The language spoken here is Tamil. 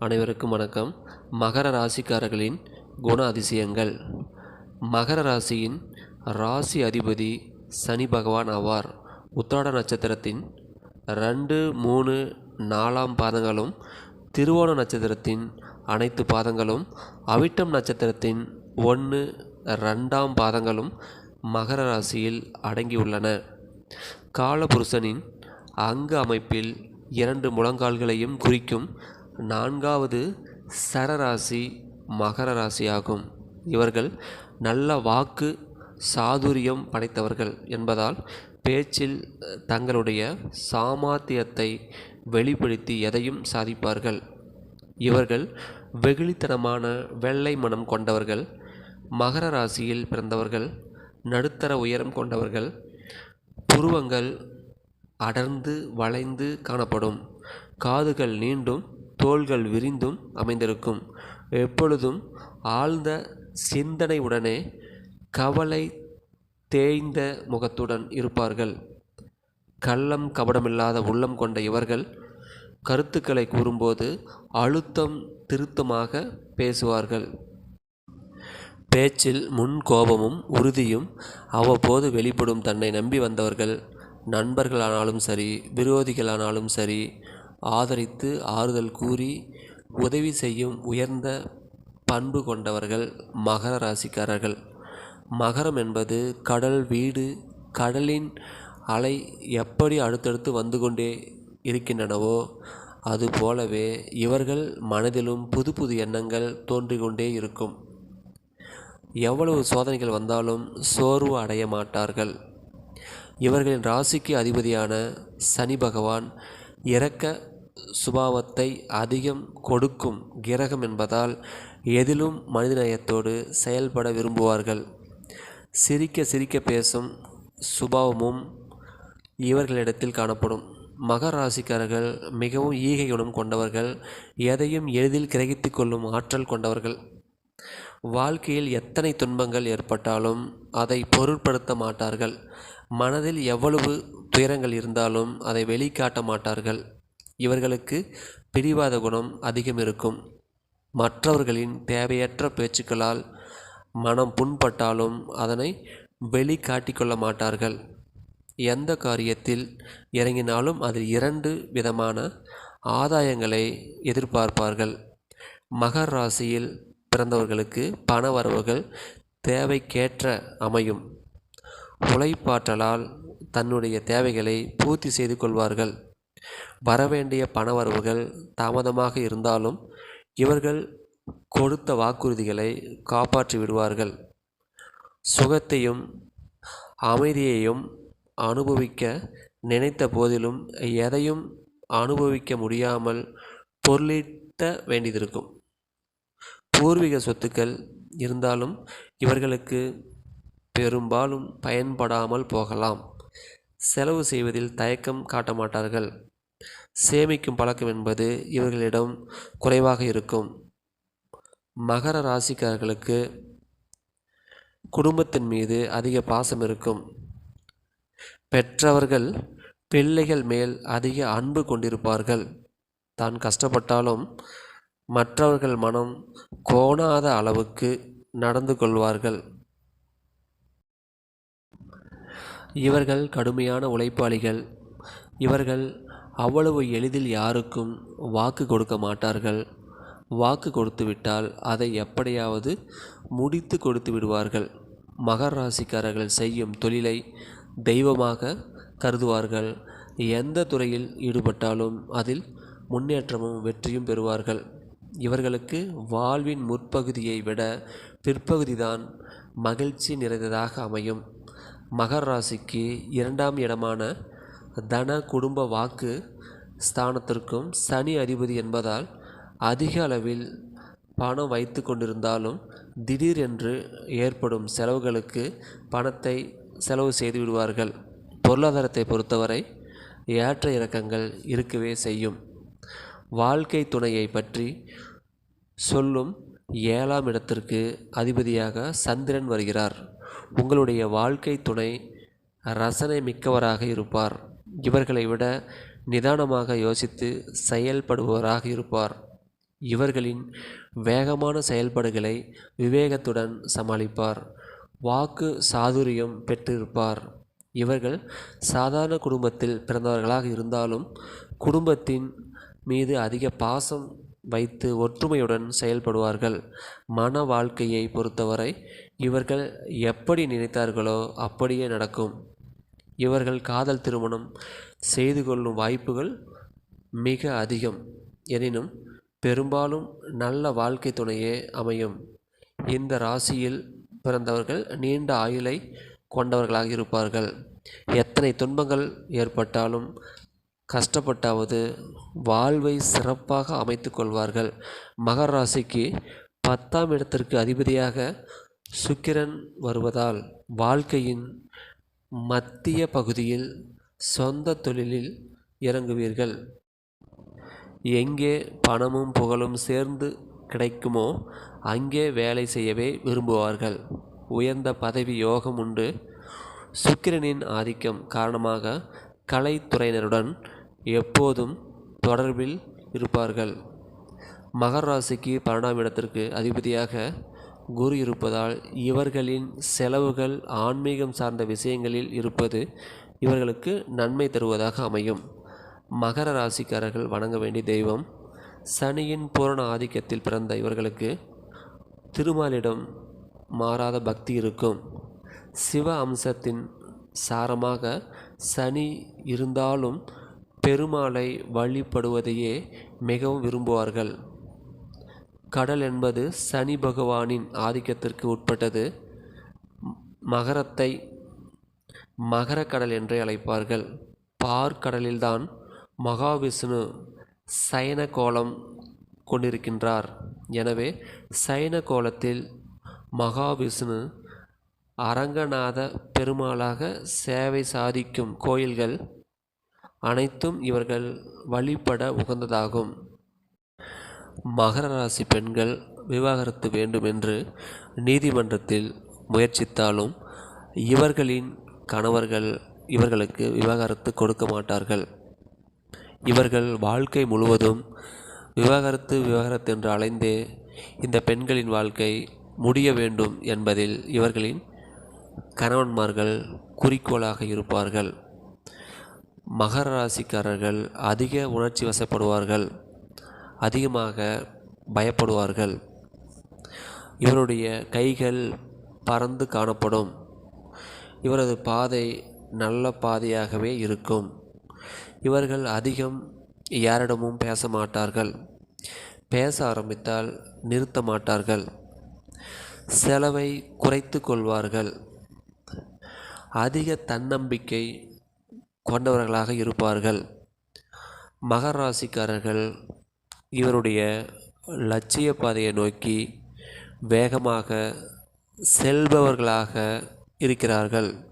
அனைவருக்கும் வணக்கம். மகர ராசிக்காரர்களின் குண அதிசயங்கள் மகர ராசியின் ராசி அதிபதி சனி பகவான் ஆவார். உத்திராட நட்சத்திரத்தின் ரெண்டு மூணு நாலாம் பாதங்களும் திருவோண நட்சத்திரத்தின் அனைத்து பாதங்களும் அவிட்டம் நட்சத்திரத்தின் ஒன்று ரெண்டாம் பாதங்களும் மகர ராசியில் அடங்கியுள்ளன. காலபுருஷனின் அங்க அமைப்பில் இரண்டு முழங்கால்களையும் குறிக்கும் நான்காவது சரராசி மகர ஆகும் இவர்கள் நல்ல வாக்கு சாதுரியம் படைத்தவர்கள் என்பதால் பேச்சில் தங்களுடைய சாமர்த்தியத்தை வெளிப்படுத்தி எதையும் சாதிப்பார்கள். இவர்கள் வெகுளித்தனமான வெள்ளை மனம் கொண்டவர்கள் மகர ராசியில் பிறந்தவர்கள் நடுத்தர உயரம் கொண்டவர்கள் புருவங்கள் அடர்ந்து வளைந்து காணப்படும். காதுகள் நீண்டும் தோள்கள் விரிந்தும் அமைந்திருக்கும். எப்பொழுதும் ஆழ்ந்த சிந்தனையுடனே கவலை தேய்ந்த முகத்துடன் இருப்பார்கள். கள்ளம் கபடமில்லாத உள்ளம் கொண்ட இவர்கள் கருத்துக்களை கூறும்போது அழுத்தம் திருத்தமாக பேசுவார்கள். பேச்சில் முன் கோபமும் உறுதியும் அவ்வப்போது வெளிப்படும் தன்னை நம்பி வந்தவர்கள். நண்பர்களானாலும் சரி விரோதிகளானாலும் சரி ஆதரித்து ஆறுதல் கூறி உதவி செய்யும் உயர்ந்த பண்பு கொண்டவர்கள் மகர ராசிக்காரர்கள். மகரம் என்பது கடல் வீடு கடலின் அலை எப்படி அடுத்தடுத்து வந்து கொண்டே இருக்கின்றனவோ அதுபோலவே இவர்கள் மனதிலும் புது புது எண்ணங்கள் தோன்றிக்கொண்டே இருக்கும். எவ்வளவு சோதனைகள் வந்தாலும் சோர்வு அடைய மாட்டார்கள். இவர்களின் ராசிக்கு அதிபதியான சனி பகவான் இறக்க சுபாவத்தை அதிகம் கொடுக்கும் கிரகம் என்பதால் எதிலும் மனிதநேயத்தோடு செயல்பட விரும்புவார்கள். சிரிக்க சிரிக்க பேசும் சுபாவமும் இவர்களிடத்தில் காணப்படும். மகர ராசிக்காரர்கள் மிகவும் ஈகை குணம் கொண்டவர்கள் எதையும் எளிதில் கிரகித்து கொள்ளும் ஆற்றல் கொண்டவர்கள். வாழ்க்கையில் எத்தனை துன்பங்கள் ஏற்பட்டாலும் அதை பொருட்படுத்த மாட்டார்கள். மனதில் எவ்வளவு துயரங்கள் இருந்தாலும் அதை வெளிக்காட்ட மாட்டார்கள். இவர்களுக்கு பிடிவாத குணம் அதிகம் இருக்கும். மற்றவர்களின் தேவையற்ற பேச்சுக்களால் மனம் புண்பட்டாலும் அதனை வெளிக்காட்டிக்கொள்ள மாட்டார்கள். எந்த காரியத்தில் இறங்கினாலும் அதில் இரண்டு விதமான ஆதாயங்களை எதிர்பார்ப்பார்கள். மகர் ராசியில் பிறந்தவர்களுக்கு பண வரவுகள் தேவைக்கேற்ற அமையும். உழைப்பாற்றலால் தன்னுடைய தேவைகளை பூர்த்தி செய்து கொள்வார்கள். வரவேண்டிய பணவரவுகள் தாமதமாக இருந்தாலும் இவர்கள் கொடுத்த வாக்குறுதிகளை காப்பாற்றி விடுவார்கள். சுகத்தையும் அமைதியையும் அனுபவிக்க நினைத்த போதிலும் எதையும் அனுபவிக்க முடியாமல் பொருளீட்ட வேண்டியதிருக்கும் பூர்வீக சொத்துக்கள் இருந்தாலும் இவர்களுக்கு பெரும்பாலும் பயன்படாமல் போகலாம். செலவு செய்வதில் தயக்கம் காட்ட மாட்டார்கள். சேமிக்கும் பழக்கம் என்பது இவர்களிடம் குறைவாக இருக்கும். மகர ராசிக்காரர்களுக்கு குடும்பத்தின் மீது அதிக பாசம் இருக்கும். பெற்றவர்கள் பிள்ளைகள் மேல் அதிக அன்பு கொண்டிருப்பார்கள். தான் கஷ்டப்பட்டாலும் மற்றவர்கள் மனம் கோணாத அளவுக்கு நடந்து கொள்வார்கள். இவர்கள் கடுமையான உழைப்பாளிகள். இவர்கள் அவ்வளவு எளிதில் யாருக்கும் வாக்கு கொடுக்க மாட்டார்கள். வாக்கு கொடுத்து விட்டால் அதை எப்படியாவது முடித்து கொடுத்து விடுவார்கள். மகர ராசிக்காரர்கள் செய்யும் தொழிலை தெய்வமாக கருதுவார்கள். எந்த துறையில் ஈடுபட்டாலும் அதில் முன்னேற்றமும் வெற்றியும் பெறுவார்கள். இவர்களுக்கு வாழ்வின் முற்பகுதியை விட பிற்பகுதிதான் மகிழ்ச்சி நிறைந்ததாக அமையும். மகர ராசிக்கு இரண்டாம் இடமான தன குடும்ப வாக்கு ஸ்தானத்திற்கும் சனி அதிபதி என்பதால் அதிக அளவில் பணம் வைத்து கொண்டிருந்தாலும் திடீரென்று ஏற்படும் செலவுகளுக்கு பணத்தை செலவு செய்து விடுவார்கள். பொருளாதாரத்தை பொறுத்தவரை ஏற்ற இறக்கங்கள் இருக்கவே செய்யும். வாழ்க்கை துணையை பற்றி சொல்லும் ஏழாம் இடத்திற்கு அதிபதியாக சந்திரன் வருகிறார். உங்களுடைய வாழ்க்கை துணை ரசனை மிக்கவராக இருப்பார். இவர்களை விட நிதானமாக யோசித்து செயல்படுபவராக இருப்பார். இவர்களின் வேகமான செயல்பாடுகளை விவேகத்துடன் சமாளிப்பார். வாக்கு சாதுரியம் பெற்றிருப்பார். இவர்கள் சாதாரண குடும்பத்தில் பிறந்தவர்களாக இருந்தாலும் குடும்பத்தின் மீது அதிக பாசம் வைத்து ஒற்றுமையுடன் செயல்படுவார்கள். மன வாழ்க்கையை பொறுத்தவரை இவர்கள் எப்படி நினைத்தார்களோ அப்படியே நடக்கும். இவர்கள் காதல் திருமணம் செய்து கொள்ளும் வாய்ப்புகள் மிக அதிகம். எனினும் பெரும்பாலும் நல்ல வாழ்க்கை துணையே அமையும். இந்த ராசியில் பிறந்தவர்கள் நீண்ட ஆயுளை கொண்டவர்களாக இருப்பார்கள். எத்தனை துன்பங்கள் ஏற்பட்டாலும் கஷ்டப்பட்டாவது வாழ்வை சிறப்பாக அமைத்து கொள்வார்கள். மகர ராசிக்கு பத்தாம் இடத்திற்கு அதிபதியாக சுக்கிரன் வருவதால் வாழ்க்கையின் மத்திய பகுதியில் சொந்த தொழிலில் இறங்குவீர்கள். எங்கே பணமும் புகழும் சேர்ந்து கிடைக்குமோ அங்கே வேலை செய்யவே விரும்புவார்கள். உயர்ந்த பதவி யோகம் உண்டு. சுக்கிரனின் ஆதிக்கம் காரணமாக கலைத்துறையினருடன் எப்போதும் தொடர்பில் இருப்பார்கள். மகராசிக்கு பன்னெண்டாம் இடத்திற்கு அதிபதியாக குரு இருப்பதால் இவர்களின் செலவுகள் ஆன்மீகம் சார்ந்த விஷயங்களில் இருப்பது இவர்களுக்கு நன்மை தருவதாக அமையும். மகர ராசிக்காரர்கள் வணங்க வேண்டிய தெய்வம் சனியின் பூரண ஆதிக்கத்தில் பிறந்த இவர்களுக்கு திருமாலிடம் மாறாத பக்தி இருக்கும். சிவ அம்சத்தின் சாரமாக சனி இருந்தாலும் பெருமாளை வழிபடுவதையே மிகவும் விரும்புவார்கள். கடல் என்பது சனி பகவானின் ஆதிக்கத்திற்கு உட்பட்டது. மகரத்தை மகரக்கடல் என்றே அழைப்பார்கள். பார் கடலில்தான் மகாவிஷ்ணு சயன கோலம் கொண்டிருக்கின்றார். எனவே சயன கோலத்தில் மகாவிஷ்ணு அரங்கநாத பெருமாளாக சேவை சாதிக்கும் கோயில்கள் அனைத்தும் இவர்கள் வழிபட உகந்ததாகும். மகர ராசி பெண்கள் விவாகரத்து வேண்டும் என்று நீதிமன்றத்தில் முயற்சித்தாலும் இவர்களின் கணவர்கள் இவர்களுக்கு விவாகரத்து கொடுக்க மாட்டார்கள். இவர்கள் வாழ்க்கை முழுவதும் விவாகரத்து விவாகரத்து என்று அலைந்தே இந்த பெண்களின் வாழ்க்கை முடிய வேண்டும் என்பதில் இவர்களின் கணவன்மார்கள் குறிக்கோளாக இருப்பார்கள். மகர ராசிக்காரர்கள் அதிக உணர்ச்சி வசப்படுவார்கள். அதிகமாக பயப்படுவார்கள். இவருடைய கைகள் பறந்து காணப்படும். இவரது பாதை நல்ல பாதையாகவே இருக்கும். இவர்கள் அதிகம் யாரிடமும் பேச மாட்டார்கள். பேச ஆரம்பித்தால் நிறுத்த மாட்டார்கள். செலவை குறைத்து கொள்வார்கள். அதிக தன்னம்பிக்கை கொண்டவர்களாக இருப்பார்கள். மகராசிக்காரர்கள் இவருடைய லட்சிய பாதையை நோக்கி வேகமாக செல்பவர்களாக இருக்கிறார்கள்.